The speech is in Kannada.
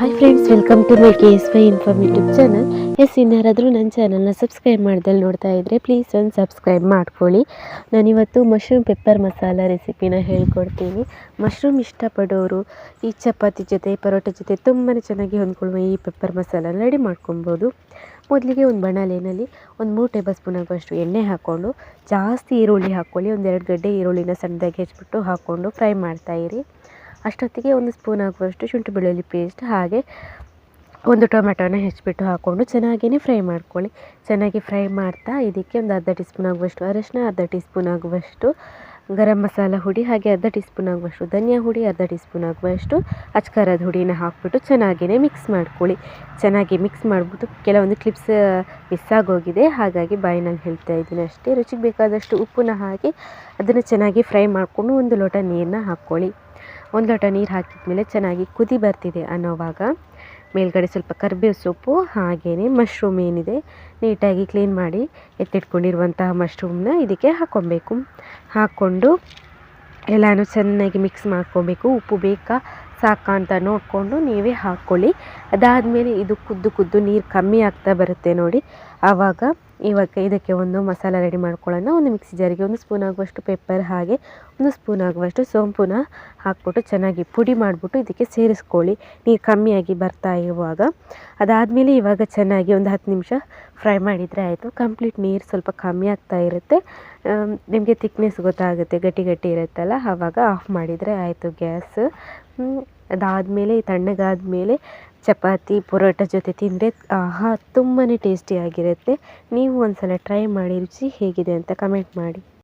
Hi friends welcome to my K S Y inform YouTube channel S ಇನ್ನಾರಾದರೂ ನನ್ನ ಚಾನಲ್ನ ಸಬ್ಸ್ಕ್ರೈಬ್ ಮಾಡ್ದಲ್ಲಿ ನೋಡ್ತಾ ಇದ್ದರೆ ಪ್ಲೀಸ್ ಒಂದು ಸಬ್ಸ್ಕ್ರೈಬ್ ಮಾಡ್ಕೊಳ್ಳಿ. ನಾನಿವತ್ತು ಮಶ್ರೂಮ್ ಪೆಪ್ಪರ್ ಮಸಾಲ ರೆಸಿಪಿನ ಹೇಳ್ಕೊಡ್ತೀನಿ. ಮಶ್ರೂಮ್ ಇಷ್ಟಪಡೋರು ಈ ಚಪಾತಿ ಜೊತೆ, ಪರೋಟ ಜೊತೆ ತುಂಬಾ ಚೆನ್ನಾಗಿ ಹೊಂದ್ಕೊಳ್ಳುವ ಈ ಪೆಪ್ಪರ್ ಮಸಾಲನ ರೆಡಿ ಮಾಡ್ಕೊಬೋದು ಮೊದಲಿಗೆ ಒಂದು ಬಣಲೆಯಲ್ಲಿ ಒಂದು ಮೂರು ಟೇಬಲ್ ಸ್ಪೂನ್ ಆಗುವಷ್ಟು ಎಣ್ಣೆ ಹಾಕ್ಕೊಂಡು, ಜಾಸ್ತಿ ಈರುಳ್ಳಿ ಹಾಕ್ಕೊಳ್ಳಿ. ಒಂದೆರಡು ಗಡ್ಡೆ ಈರುಳ್ಳಿನ ಸಣ್ಣದಾಗಿ ಹೆಚ್ಚಿಬಿಟ್ಟು ಹಾಕ್ಕೊಂಡು ಫ್ರೈ ಮಾಡ್ತಾಯಿರಿ ಅಷ್ಟೊತ್ತಿಗೆ ಒಂದು ಸ್ಪೂನ್ ಆಗುವಷ್ಟು ಶುಂಠಿ ಬೆಳ್ಳುಳ್ಳಿ ಪೇಸ್ಟ್ ಹಾಗೆ ಒಂದು ಟೊಮೆಟೊನ ಹೆಚ್ಚಿಬಿಟ್ಟು ಹಾಕ್ಕೊಂಡು ಚೆನ್ನಾಗಿಯೇ ಫ್ರೈ ಮಾಡ್ಕೊಳ್ಳಿ. ಚೆನ್ನಾಗಿ ಫ್ರೈ ಮಾಡ್ತಾ ಇದಕ್ಕೆ ಒಂದು ಅರ್ಧ ಟೀ ಸ್ಪೂನ್ ಆಗುವಷ್ಟು ಅರಶಿನ, ಅರ್ಧ ಟೀ ಸ್ಪೂನ್ ಆಗುವಷ್ಟು ಗರಂ ಮಸಾಲ ಹುಡಿ ಹಾಗೆ ಅರ್ಧ ಟೀ ಸ್ಪೂನ್ ಆಗುವಷ್ಟು ಧನಿಯಾ ಹುಡಿ, ಅರ್ಧ ಟೀ ಸ್ಪೂನ್ ಆಗುವಷ್ಟು ಅಚ್ಕಾರದ ಹುಡಿನ ಹಾಕ್ಬಿಟ್ಟು ಚೆನ್ನಾಗಿಯೇ ಮಿಕ್ಸ್ ಮಾಡ್ಕೊಳ್ಳಿ. ಚೆನ್ನಾಗಿ ಮಿಕ್ಸ್ ಮಾಡಿಬಿಟ್ಟು ಕೆಲವೊಂದು ಕ್ಲಿಪ್ಸ್ ಮಿಸ್ ಆಗೋಗಿದೆ. ಹಾಗಾಗಿ ಬಾಯಿನಲ್ಲಿ ಹೇಳ್ತಾ ಇದ್ದೀನಿ ಅಷ್ಟೇ. ರುಚಿಗೆ ಬೇಕಾದಷ್ಟು ಉಪ್ಪನ್ನ ಹಾಕಿ ಅದನ್ನು ಚೆನ್ನಾಗಿ ಫ್ರೈ ಮಾಡಿಕೊಂಡು ಒಂದು ಲೋಟ ನೀರನ್ನ ಹಾಕ್ಕೊಳ್ಳಿ. ಒಂದು ಲೋಟ ನೀರು ಹಾಕಿದ ಮೇಲೆ ಚೆನ್ನಾಗಿ ಕುದಿ ಬರ್ತಿದೆ ಅನ್ನೋವಾಗ ಮೇಲ್ಗಡೆ ಸ್ವಲ್ಪ ಕರ್ಬೇವು ಸೊಪ್ಪು ಹಾಗೆಯೇ ಮಶ್ರೂಮ್ ಏನಿದೆ ನೀಟಾಗಿ ಕ್ಲೀನ್ ಮಾಡಿ ಎತ್ತಿಟ್ಕೊಂಡಿರುವಂತಹ ಮಶ್ರೂಮ್ನ ಇದಕ್ಕೆ ಹಾಕ್ಕೊಬೇಕು ಹಾಕ್ಕೊಂಡು ಎಲ್ಲನೂ ಚೆನ್ನಾಗಿ ಮಿಕ್ಸ್ ಮಾಡ್ಕೊಬೇಕು. ಉಪ್ಪು ಬೇಕಾ ಸಾಕಾ ಅಂತ ನೋಡಿಕೊಂಡು ನೀವೇ ಹಾಕ್ಕೊಳ್ಳಿ. ಅದಾದಮೇಲೆ ಇದು ಕುದ್ದು ಕುದ್ದು ನೀರು ಕಮ್ಮಿ ಆಗ್ತಾ ಬರುತ್ತೆ ನೋಡಿ. ಆವಾಗ ಇವಾಗ ಇದಕ್ಕೆ ಒಂದು ಮಸಾಲ ರೆಡಿ ಮಾಡ್ಕೊಳ್ಳೋಣ. ಒಂದು ಮಿಕ್ಸಿ ಜಾರಿಗೆ ಒಂದು ಸ್ಪೂನ್ ಆಗುವಷ್ಟು ಪೆಪ್ಪರ್ ಹಾಗೆ ಒಂದು ಸ್ಪೂನ್ ಆಗುವಷ್ಟು ಸೋಂಪುನ ಹಾಕ್ಬಿಟ್ಟು ಚೆನ್ನಾಗಿ ಪುಡಿ ಮಾಡಿಬಿಟ್ಟು ಇದಕ್ಕೆ ಸೇರಿಸ್ಕೊಳ್ಳಿ. ನೀರು ಕಮ್ಮಿಯಾಗಿ ಬರ್ತಾ ಇರುವಾಗ. ಅದಾದಮೇಲೆ ಇವಾಗ ಚೆನ್ನಾಗಿ ಒಂದು ಹತ್ತು ನಿಮಿಷ ಫ್ರೈ ಮಾಡಿದರೆ ಆಯಿತು. ಕಂಪ್ಲೀಟ್ ನೀರು ಸ್ವಲ್ಪ ಕಮ್ಮಿ ಆಗ್ತಾ ಇರುತ್ತೆ. ನಿಮಗೆ ತಿಕ್ನೆಸ್ ಗೊತ್ತಾಗುತ್ತೆ, ಗಟ್ಟಿ ಗಟ್ಟಿ ಇರುತ್ತಲ್ಲ? ಆವಾಗ ಆಫ್ ಮಾಡಿದರೆ ಆಯಿತು ಗ್ಯಾಸ್. ಅದಾದಮೇಲೆ ತಣ್ಣಗಾದಮೇಲೆ ಚಪಾತಿ, ಪರೋಟ ಜೊತೆ ತಿಂದರೆ, ಆಹಾ ತುಂಬಾ ಟೇಸ್ಟಿಯಾಗಿರುತ್ತೆ ನೀವು ಒಂದು ಸಲ ಟ್ರೈ ಮಾಡಿ, ರುಚಿ ಹೇಗಿದೆ ಅಂತ ಕಮೆಂಟ್ ಮಾಡಿ.